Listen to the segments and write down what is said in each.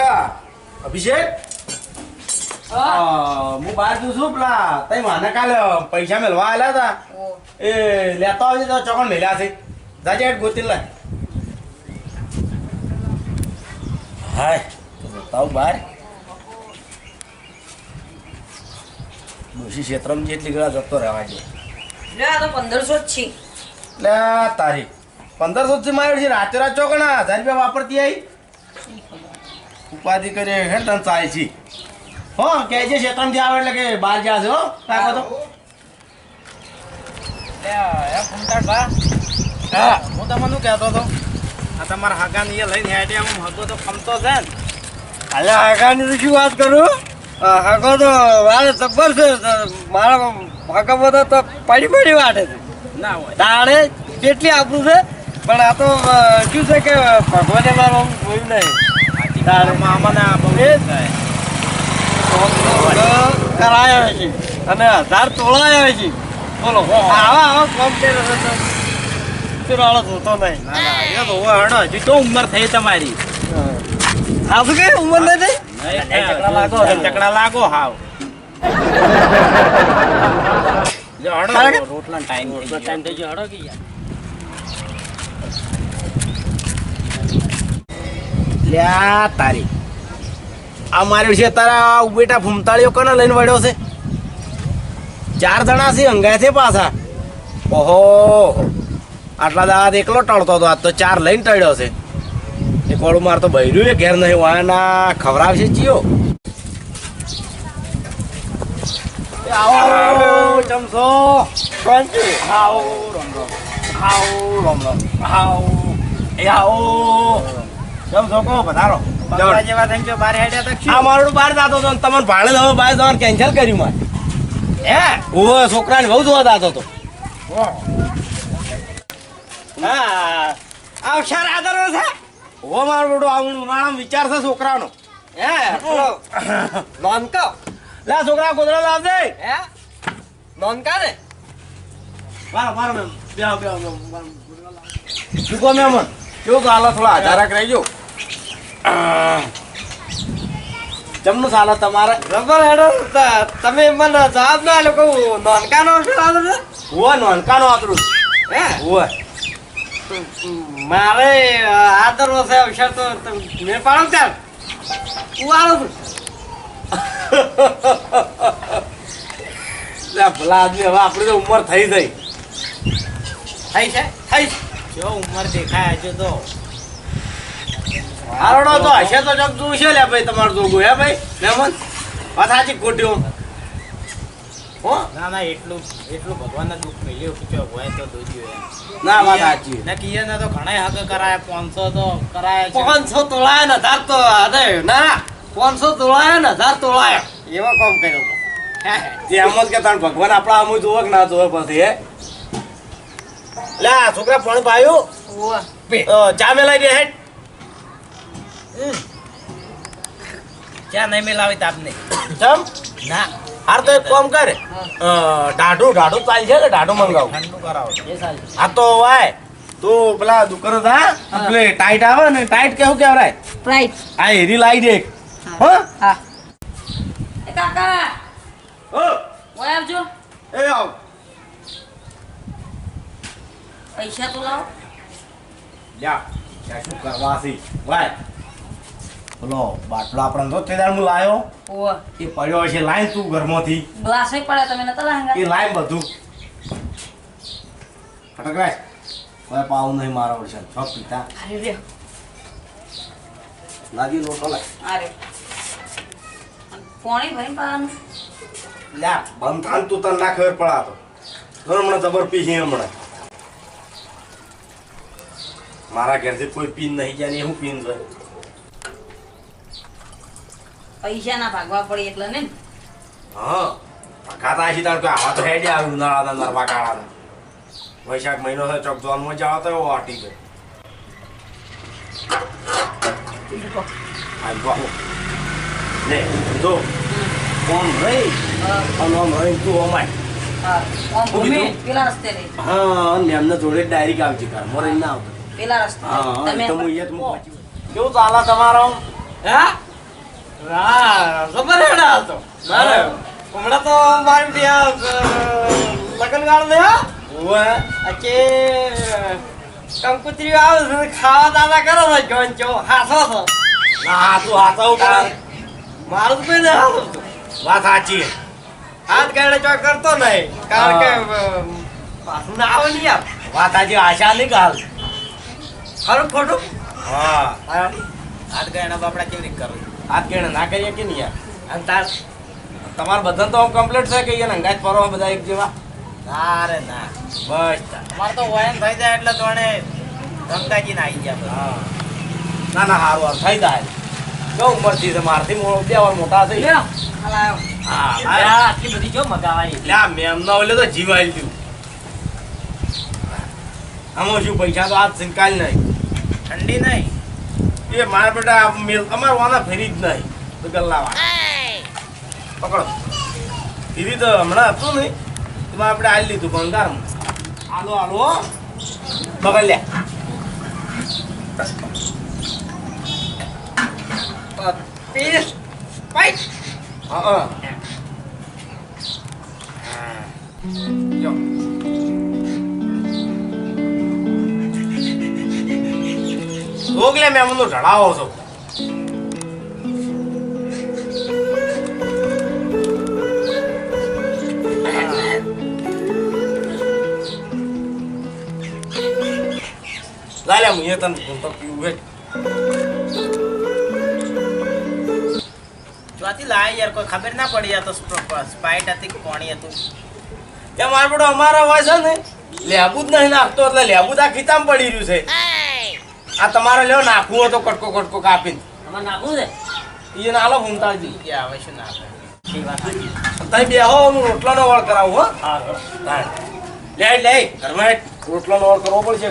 લા, અભિષેક? હું. બહાર જઉં છું પેલા. તઈ મને કાલે પૈસા મેળવા આલ્યા હતા. એ લેતા આવજે તો ચોકન મેલ્યા છે. જાજે ગોતી લાય હાય તો બતાવું બહાર. ડોશી ક્ષેત્રમાં જેટલી ગળા જતો રહેવા દે. લે આ તો પંદરસો જ છે. લે તારી. પંદરસો થી માર્યો છે રાતે રાત ચોકણા હજાર રૂપિયા વાપરતી આવી ઉપાધિ કરી હે તને ચાય છે. હો કે જે ક્ષેત્રમાં જે આવે એટલે કે બહાર જ્યાં છે હો કાકો તો. હા. તમને શું કહેતો હતો? આ તમારા હાગાની એ લઈને હેડે હું હગો તો ખમતો છે ને. અલે હાગાની તો શું વાત કરું? આ તો વારે જબ્બર છે મારા હાકા બધા તો પડી પડી વાટે છે. ના હોય. તાણે કેટલી આપણું છે પણ આ તો શું છે કે ભગવાને મારું જોયું નહીં. કરાયા છે. અને હજાર તોળાયા છે. બોલો. આવા આવા કોમ છે તો ચુરાળો થતો નહીં. એ તો હણો. હજી તો ઉંમર થઈ તમારી. આ કે ઉંમર નથી? ચકડા લાગો ચકડા લાગો હાવ. રોટલા ટાઈમ ટાઈમ થઈ ગયો. હણો કે યાર. લ્યા તારી. આ માર્યો છે તારા ઉબેટા ફૂમતાળીઓ કને લઈને વળ્યો છે? ચાર જણા છે અંગાય છે પાછા. ઓહો. આટલા દાદ એકલો ટળતો હતો, આજ તો ચાર લઈને ટળ્યો છે. એક વાળું માર તો બૈર્યું એ ઘેર નહીં વાના ખવડાવશે ચિયો એ આવો શાંતિ. આવો, રમ રમ. આવો, રમ રમ. આવો. એ આવો. કહો પધારો. જેવા થઈને જો બહાર હેડ્યા તો શું? આ મારું બહાર જતો હતો તમને ભાડે હવે બહાર જવાનું કેન્સલ કર્યું મારે. હે? ઓહો છોકરાને બહુ જોવા જતો તો હા. અક્ષર આદરો છે? ઓહો મારું બેટું આવું ઉનાળામાં વિચાર છે છોકરાનો. હે પેલો નોનકો. લે છોકરા ગોદડા લાવજે. હે? ને મારો મારો મેમ. બેહો શું કહો મેમ? કેવું ચાલે થોડા આધારક રહેજો જમનું સાલો તમારે? રબર હેડો તમે મને જવાબ ના લોકો નોનકાનો અવસર છે? ઓય નોનકાનો આતરું. હે? ઓય મારે આદરો છે અવસર તો તો મેં પાડો ચાલ હું આવું છું. ભલા આદમી હવે આપણી તો ઉંમર થઈ ગઈ. થઈ છે? થઈ જો ઉંમર દેખાય હજુ તો. હારોડો તો હશે તો જગ જોવું છે લે ભાઈ તમારું જોગું હે ભાઈ? મહેમાન વાત સાચી ખોટી હો? ના ના એટલું એટલું ભગવાનના દુઃખ મળ્યું કે જો હોય તો દોજ્યો એમ. ના વાત સાચી ના કિયરના તો ઘણા હક કરાયા પાંચસો તો કરાયા પાંચસો તોળાયા ને હજાર તો અરે ના ના પાંચસો તોળાયા ને હજાર તોળાયા. એવો કામ કર્યો એમ જ કે તાણ ભગવાન આપણા અમુ જોવે કે ના જોવે પછી હે? લે છોકરા પણ પાયું અ, ચા મેલાઈ દે હેડ. ક્યાં નહીં મેલાવી તાપને ચમ? ના. હાર તો એક કામ કર. ઢાઢું ઢાઢું ચાલ છે કે ઢાઢું મંગાવું. ઠંડુ કરાવો. આ તો વાય તું પેલા દુકાન હતા પેલે ટાઈટ આવે ને ટાઈટ કેવું કેવરાય રાઈટ આ હેરી લાવી દે એક. હો. હા? એ કાકા! ઓ! ઓય આવજો. એ આવ. પૈસા તો લાવ. લ્યા શું કરવા છે? વાય. બોલો બાટલો આપણે તો તેદાર હું લાયો. ઓ એ પડ્યો છે લાઈન તું ઘરમાંથી. ગ્લાસ પડ્યા તમે નતા લાંગા એ લાઈન બધું. ફટકરાય કોઈ પાવું નહીં મારો છે. છ પિતા. અરે રે. લાગી લોટો લાય. અરે. પાણી ભરી પાવાનું? લ્યા બંધ થાન તું તને ના ખબર પડા તો હમણાં જબર પી છે હમણાં. મારા ઘેરથી કોઈ પીન નહીં જાય ને હું પીન છે પૈસા ના ભાગવા પડે એટલે ને. હા ખાતા છે તાર આવા તો હેડે આવે ઉનાળાના નરવા કાળાના. વૈશાખ મહિનો છે ચોક જોનમાં જાવ તો એવો ગયો. ને તો કોમ રહી અને રહી તું હા એમને જોડે ડાયરેક્ટ આવજે મોરે ના આવતો. પેલા રસ્તે. તમે કેવું ચાલે તમારો? હા? હા જબર હેડા હતો મારે હમણાં તો મારી ત્યાં લગન ગાળ ને ઓવે કે કંકુતરી આવે છે ખાવા દાદા કરો છો જોન ચો હાસો છો. ના તું હાથા ઉપર મારું તો કોઈ ના હાથું. વાત સાચી. હાથ ગાડે ચો કરતો નહીં. કારણ કે પાછું ના આવે નહીં યાર. વાત સાચી આશા નહીં ગાલ ખરું ખોટું? હા. હા. હાથ ગયા બાપડા કેવી રીતે કરવું? હાથ કેણે ના કરીએ કે નહીં યાર? અને તાર તમારા બધાને તો આમ કમ્પ્લીટ થાય કે યાર અંગાજ ફરો બધા એક જેવા? અરે ના. બસ તમારે તો વયન થઈ જાય એટલે તો એને ગંગાજી ના આવી ગયા. હા. ના ના સારું હારું થઈ જાય. જો ઉંમરથી છે મારથી મો- બે મોટા થઈ. લ્યો. હા બધી જો મગાવાય એટલે મેમ ના ઓલે તો જીવાઈ દીધું આમાં શું પૈસા તો આજ સિંકાલ નહીં. ઠંડી નહીં. એ મારા બેટા મેલ અમાર વાના ફેરી જ નહીં. તો ગલ્લાવા પકડો. ફીરી તો હમણાં હતું નહીં. એમાં આપણે આલી લીધું ભંગારમાં. આલો આલો. પકડ લે ત્રીસ પાંચ હા હા. જો ભોગલે મેં અમને ઢળાવો છો. લાલે હું એ તને ભૂલતો પીવું હે જોતી લાય યાર કોઈ ખબર ના પડી આ તો સ્પાઈટ હતી કે પાણી હતું. ત્યાં મારબડો અમારા હોય છે ને. લેબુ જ નહીં નાખતો એટલે લેબુ તો આ ખીચામાં પડી રહ્યું છે. આ તમારે લેવો નાખવું હોય તો કટકો કટકો કાપીને. તમારે નાખવું છે? એ નાલો ભૂમતાજી કે આવે છે નાખે તમે બેહો હું રોટલાનો વળ કરાવું હો. હા. લે લે ઘરમાં રોટલાનો વાળ કરવો પડશે.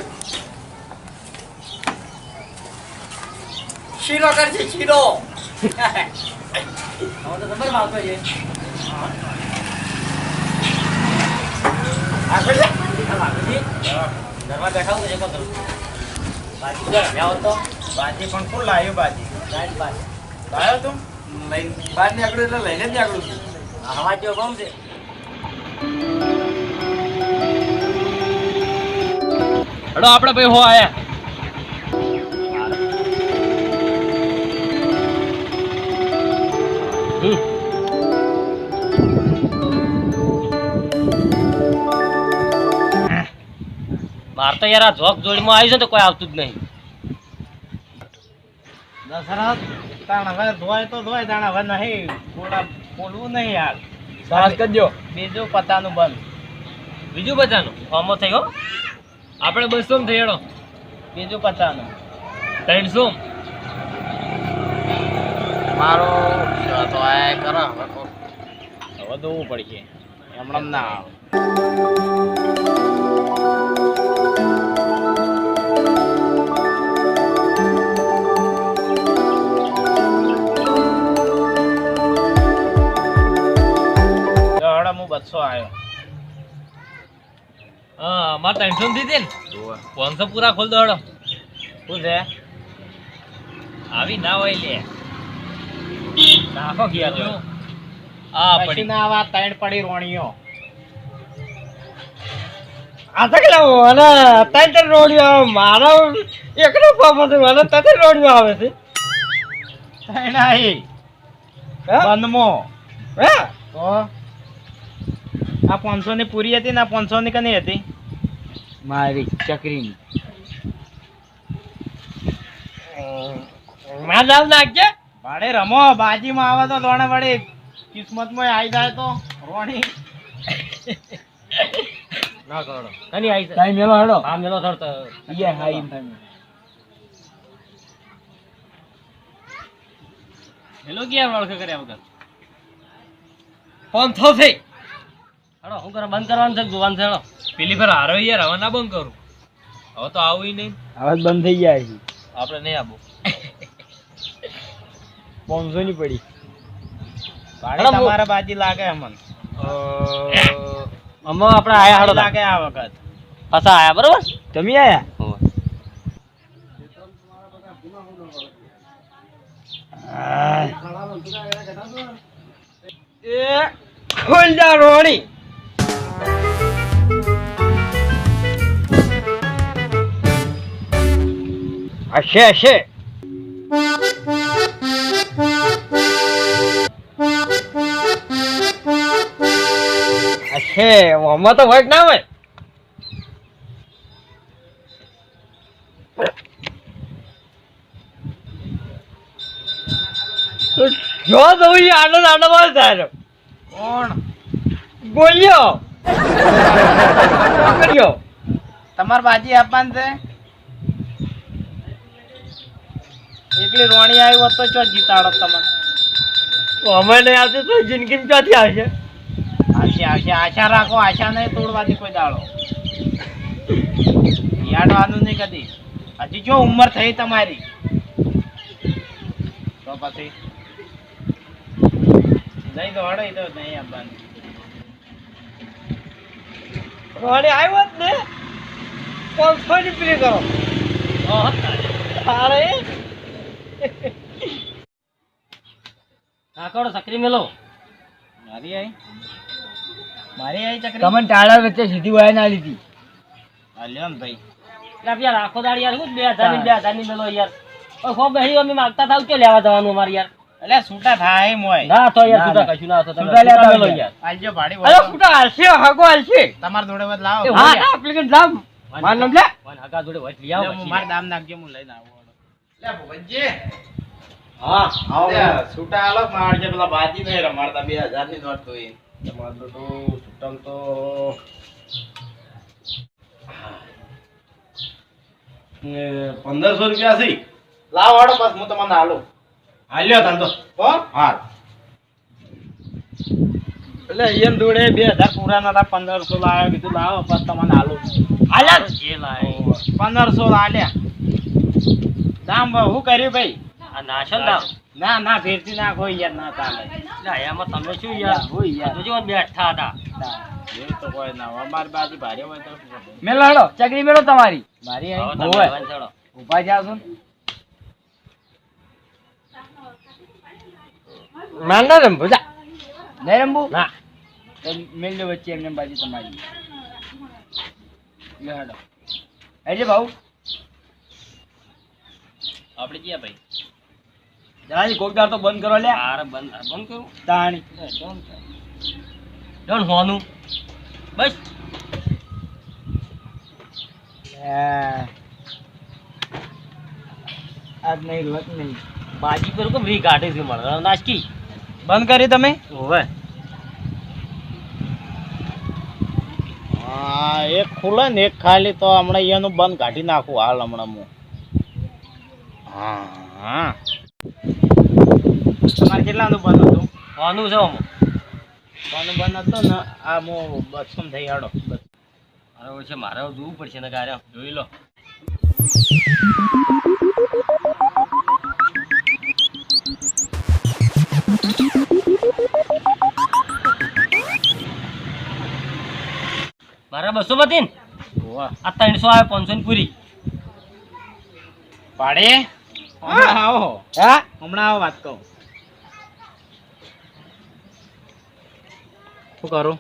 શીલો કરશે તો ખબર ભાવતો છે. આ કરી લે. હા, છે. ઘરમાં બેઠા. બાકી જો રમ્યા હોત તો. બાજી પણ કોણ લાવ્યું બાજી. લાવ્યો તું? બહાર નીકળ્યું એટલે લઈને જ નીકળું છું. આ હવા જેવો બમ છે. હડો આપણે ભાઈ હો આયા. માર તો યાર આ જોક જોડીમાં આવી છે ને તો કોઈ આવતું જ નહીં. દશરથ તાણ હવે ધોય તો ધોય તાણ હવે નહીં. થોડા બોલવું નહીં યાર. સાહસ કરજો. બીજું પતાનું બંધ. બીજું બધાનું ફોર્મો થયો આપણે બસો થઈ હેડો બીજું પતાનું. ત્રણસો મારો તો આ કરો. હવે હવે દોવું પડશે. હમણાં ના આવે. બસો આવ્યો હા અમારે ત્રણસો દીધી ને પાંચસો પૂરા ખોલ દો હેડો. શું છે? આવી ના હોય લે. નાખો ગયા આ પડી. ના આવા ત્રણ પડી રોણીઓ. આ તો કેવું અને ત્રણ ત્રણ રોડિયો આવે. મારો એકનો ફોર્મ હતું મને ત્રણ રોડિયો આવે છે. ત્રણ આઈ હે? બંધમો. હે? તો આ પાંચસો ની પૂરી હતી ને આ પાંચસો ની કની હતી? મારી ચકરી માં જાવ નાખજે. ભાડે રમો બાજીમાં આવે તો દોણે વળી કિસ્મતમાં આવી જાય તો. રોણી. ના કરો કની આવી ટાઈમ મેલો હેડો. આમ મેલો થર ઈએ હાઈ મેલો ગયા વળખ કર્યા વગર? ફોન થો થઈ. હેડો હું કરે? બંધ કરવાનું છે જોવાનું છે? હેડો. પેલી ફેર હારો યાર હવે ના બંધ કરું. હવે તો આવું નહીં. હવે બંધ થઈ જાય છે. આપણે નહીં આવો પાંચસો ની પડી. ભાડે તમારા બાજી લાગે અમન. અમો આપણે આયા હેડો લાગે આ વખત. પાછા આયા બરોબર? તમે આયા? એ ખોલ જા રોણી. હશે હશે. હશે આમાં તો હોય કે ના હોય. જો તો ઈ આનંદ આનંદમાં થાય કોણ? બોલ્યો. તમાર બાજી આપવાનું છે? એકલી રોણી આવી હોત તો ચો જીતાડો તમને? અમે નહીં આવતી તો જિંદગી ક્યાંથી આવશે? આવશે આવશે. આશા રાખો આશા નહીં તોડવાથી કોઈ દાડો. યાડવાનું નહીં કદી. હજી જો ઉંમર થઈ તમારી. તો પછી? નહીં તો હડે તો નહીં આપવાનું રોણી આવ્યો જ ને પાંચસો ની પીલી કરો. અરે કાકડો સકરી મેલો. મારી આઈ? મારી આઈ ચકરી? તમને ટાળા વચ્ચે સીધી વાય ના લીધી. હાલ્યો ને ભાઈ. એટલે યાર આખો દાડી યાર હું બે હજારની બે હજારની મેલો યાર. ઓ ખોબ ભાઈ અમે માગતા થાવ કે લેવા જવાનું અમારે યાર? એટલે છૂટા થાય મોય ના તો યાર છૂટા કશું ના તો તમે છૂટા લેતા મેલો યાર. આલજો ભાડી અરે છૂટા આલશે હગો આલશે તમાર જોડે વધ લાવો. હા એપ્લિકેશન લાવ માર નામ લે વાન હગા જોડે વચ લઈ આવો હું દામ નાખજો હું લઈને આવું. લે ભગવતજી હા આવો છૂટા આલો મારજે પેલા બાજી નહીં રમાડતા બે હજારની નોટ તો તમારું તો છૂટમ તો પંદરસો રૂપિયા છે. લાવો બસ હું તમને હાલું. હાલ્યો ધંધો હો? હા એટલે એમ જોડે બે હજાર પૂરા નતા પંદરસો લાવ્યો કીધું લાવો બસ તમને હાલું. હાલ્યા. પંદરસો આલ્યા દામ હું કર્યું ભાઈ? આ નાશન દામ ના ના ફેરથી નાખો યાર ના ચાલે. એટલે એમાં તમે શું યાર? હોય યાર. જો બેઠા હતા. એ તો કોઈ ના હોય. અમારી બાજુ ભારે હોય તો શું ખબર? મેલો હેડો ચકરી મેલો તમારી. મારી હવે આવી? તમે હોય. ઊભા જાવ છો ના. ના રંભુ જા. નહીં રંભુ ના. તો વચ્ચે એમને બાજુ તમારી. લે હેડો હેજે ભાઉ. આપણે ગયા ભાઈ? જણાજી કોકદાર તો બંધ કરો લે હારે બંધ બંધ કરું? તાણી. ડન હોનું. બસ. આજ નહીં લત નહીં. બાજી પર કેમ રી કાઢે છે મળે નાસકી. બંધ કરી તમે? ઓવે હા એક ખુલે ને એક ખાલી તો હમણાં એનું બંધ કાઢી નાખું હાલ હમણાં હું. હા. હા તમારે કેટલાનું બંધ હતું? હોનું છે આમાં કોનું બંધ હતો ને આ હું બસો થઈ આડો. બસ હવે છે મારે જોવું પડશે ને કાર્ય જોઈ લો. મારા બસો પતિ ને? આ ત્રણસો આવે પાંચસો ની પૂરી. પાડે? હમણાં આવો. હા? હમણાં આવો વાત કહું. શું કરું?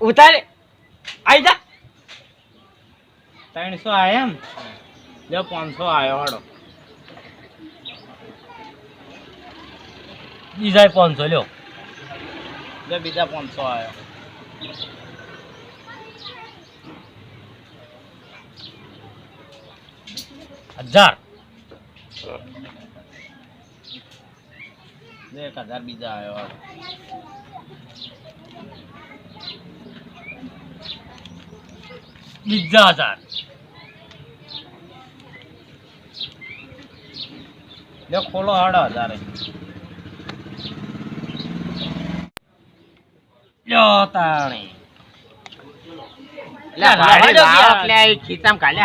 ઉતારે. આઈ જા. ત્રણસો આયા એમ? જો પાંચસો આવ્યો હાડો બીજા પાંચસો લ્યો. જો બીજા પાંચસો આવ્યો હજાર લે એક હજાર બીજા આવ્યો બીજા હજાર. લે ખોલો હાડો હજાર. લ્યો તાણી. લે ભાડી ભાડી લાવો લાવો એટલે એટલે કાલે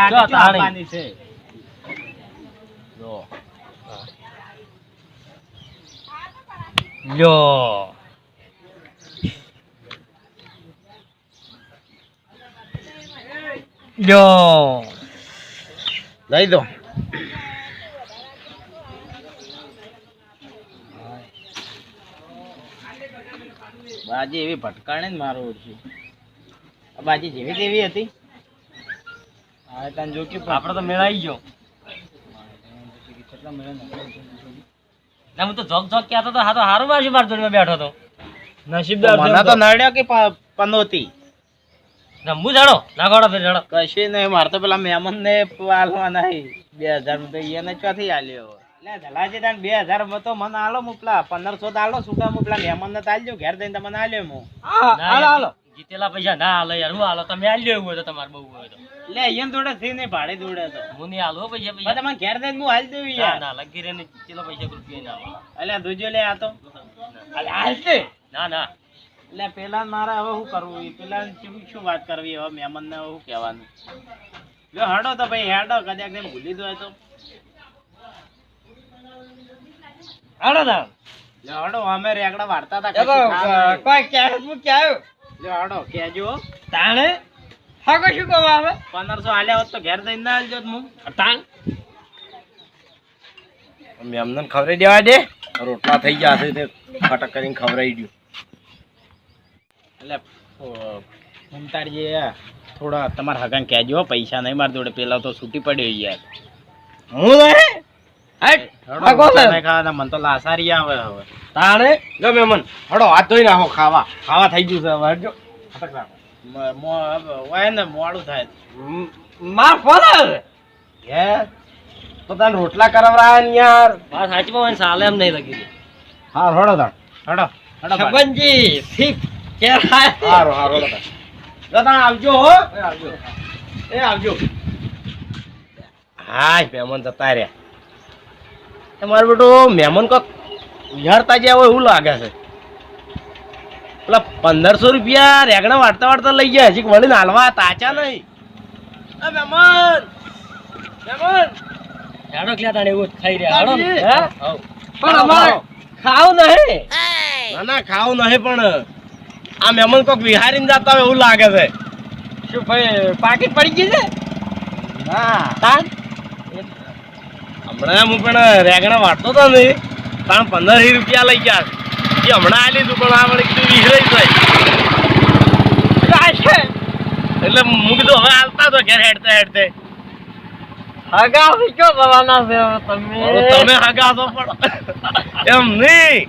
છે. લ્યો. લ્યો. લઈ દો. બાજી એવી ભટકાણે જ મારો ઓળખી બાજી જેવી તેવી હતી? હા તને જોકી આપણે તો મેળાઈ ગયો. કેટલા મેળા ના હું તો જોક જોક કહેતો તો હા તો હારું બાજુ માર જોડે બેઠો હતો નસીબદાર મને તો નડ્યો કે પનોતી. રમવું જાડો ના ફેર જાડો કશું નહીં મારે તો પેલા મહેમાન ને આલવા નહીં બે હજાર તો એને ચોથી આલ્યો? લે જલાજી તાન બે હજારમાં તો મને આલો હું પેલા પંદરસો તો આલો સુકા હું મહેમાન ને તાલજો ઘેર જઈને તમને આલ્યો હું. ના, જીતેલા પૈસા ના હાલો યાર. હું હાલો તમે આલ્યો એવું હોય તો તમારે બહુ હોય તો. લે એમ જોડે થી નહીં ભાડે જોડે તો. હું નહીં હાલો પૈસા પૈસા. તમે ઘેર જઈને હું હાલ દેવી યાર. ના લગી રે જીતેલા પૈસા રૂપિયા ના હાલો. અલ્યા દુજો લે આ તો. અલે હાલતે ના ના. એટલે પેલા મારે હવે શું કરવું? પેલા શું શું વાત કરવી? હવે મહેમાન ને શું કહેવાનું? જો હડો તો ભાઈ હેડો. કદાચ એમ ભૂલી દો તો. હડો ના હડો. અમે રેગડા વાર્તા હતા. કોઈ ક્યારે હું ક્યાં લે હડો કેજો. તાણે? હા શું કહો આવે? પંદરસો આલ્યા હોત તો ઘેર જઈને ના આલજો હું તાણ? મેમને ખવડાવી દેવા દે. રોટલા થઈ ગયા છે તે ફટક કરીને ખવડાવી દઉં એટલે મમતાજી થોડા તમારા હગાને કહેજો પૈસા નહીં મારી જોડે. પેલા તો છૂટી પડ્યો યાર. હું? મને તો લાસારી આવે હવે. તાણે? ગમે મન. હડો હાથ ધોઈ નાખો ખાવા. ખાવા થઈ ગયું છે હવે હોય ને મોડું થાય. મ- માર ફોન આવે? હે? તો તને રોટલા કરાવરા યાર. માં સાલે એમ નહીં લગી હા હડો તાણ. હડો શીખ ક્યારે હારો હારો હડો તાણ. આવજો હો. એ આવજો. એ આવજો. હાય મહેમાન જતા રહ્યા. એ બેટો મહેમાન કોક વિહારતા જ્યાં હોય એવું લાગે છે. પેલા પંદરસો રૂપિયા રેગણા વાળતા વાળતા લઈ ગયા હજી વળીને હાલવા તાચા નહીં. મહેમાન મહેમાન. ક્યાં તાણે એવું રહ્યા. પણ અમારે ખાવ નહીં. ના ના ખાવું નહીં પણ આ મહેમાન કોક વિહારીને જતા હોય એવું લાગે છે. શું ભાઈ પાકીટ પડી ગઈ છે? હા તાણ? હમણાં હું પણ રેગણા વાંચતો હતો ને પણ પંદર રૂપિયા લઈ ગયા. એ હમણાં આલી તું પણ આપણે કીધું વિહરાઈ જાય. એટલે હું કીધું હવે હાલતા તો ઘેર હેડતે હેડતે. હગા કયો કરવાના છે તમે? તમે હગા છો પણ. એમ નહીં.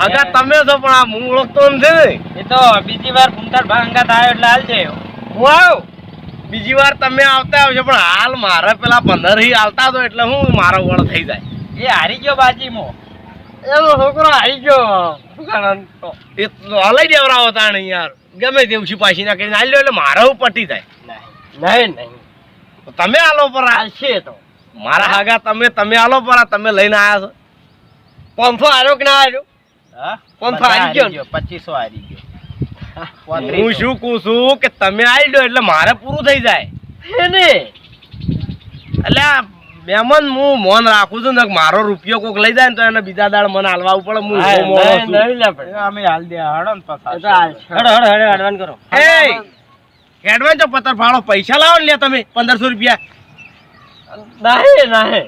હગા તમે છો પણ આ હું ઓળખતો નથી ને. એ તો બીજી વાર ફૂમતાર ભાંગા થાય એટલે હાલજે. હું આવ બીજી વાર તમે આવતા આવજો પણ હાલ મારે પેલા પંદર હી આવતા તો એટલે હું મારો વળ થઈ જાય. એ હારી ગયો બાજીમાં. એનો છોકરો હારી ગયો. તો એ લઈ દેવરાવો તાણે યાર. ગમે તેવું પાછી ના કરીને હાલ્યો એટલે મારા પટી જાય. નહીં નહીં તો તમે આલો પર છે તો. મારા હાગા તમે તમે આલો પર તમે લઈને આવ્યા છો. પંફો હાર્યો કે ના આવ્યો હા? કોણ હારી? ગયો પચીસો હારી ગયો. હું શું કહું છું કે તમે આવી દો એટલે મારે પૂરું થઈ જાય. ને? એટલે મહેમાન હું મોન રાખું છું ને મારો રૂપિયો કોક લઈ જાય ને તો એને બીજા દાડ મને હાલવા પડે હું. અમે હાલ દે હડો ને હડો તો. હેડો હેડો હેડો એડવાન્સ કરો. એ એડવાન્સ પથ્થર ફાળો પૈસા લાવો ને લે તમે પંદરસો રૂપિયા. નાહે નહીં.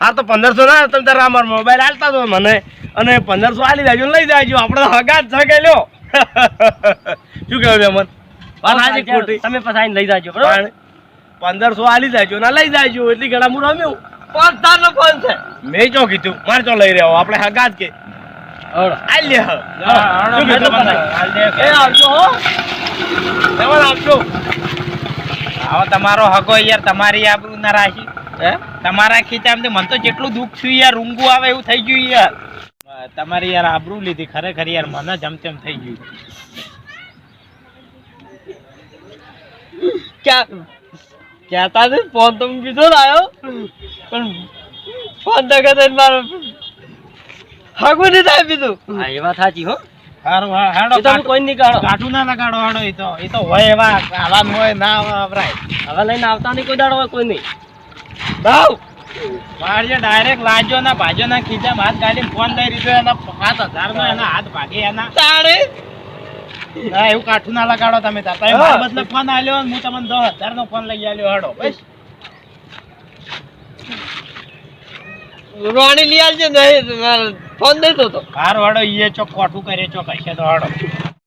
હા તો પંદરસો ના તમે તારા અમારો મોબાઈલ હાલતા હતો મને. અને પંદરસો હાલી દેજો લઈ જાયજો આપણે હગા જ છે લ્યો. શું કહેવું મહેમાન વાત સાચી ખોટી? તમે પછી લઈ જાજો બરોબર? પંદરસો હાલી દેજો ના લઈ જાયજો એટલી ઘણા હું રમ્યું. ફોન તારનો ફોન છે. મેં ચો કીધું મારે ચો લઈ રહ્યો આપણે હગા જ કે. તમારો હગો યાર તમારી આબરૂ ના રાખી તમારા ખીચામાંથી મને તો જેટલું દુઃખ થયું યાર ઊંઘું આવે એવું થઈ ગયું યાર. તમારી યાર આબરૂ લીધી ખરેખર યાર મને જમ તેમ થઈ ગયું. ક્યાં? કહેતા નથી ફોન તો કીધો લાયો પણ ફોન તો કહેતા મારો. હાગું નહીં થાય બીજું. હા એ વાત સાચી હો. હારું હા હેડો એ કોઈ નહીં કાઢો. ના લગાડો હેડો એ તો એ તો હોય એવા આવાનું હોય ના વપરાય હવે લઈને આવતા નહીં કોઈ દાડો હોય કોઈ નહીં. ભાવ મારે ડાયરેક્ટ લાજો ના ભાજો ના ખીચા હાથ કાઢીને ફોન લઈ લીધો એના સાત હજાર નો એના હાથ ભાગે એના. તાણે? ના એવું કાઠું ના લગાડો તમે તાર. બદલે ફોન આલ્યો હું તમને દસ હજાર નો ફોન લઈ આલ્યો હડો બસ. રોણી લઈ આવજે નહીં ફોન દેતો તો. કાર વાળો ઈએ ચો કોઠું કરે ચો હશે તો હાડો.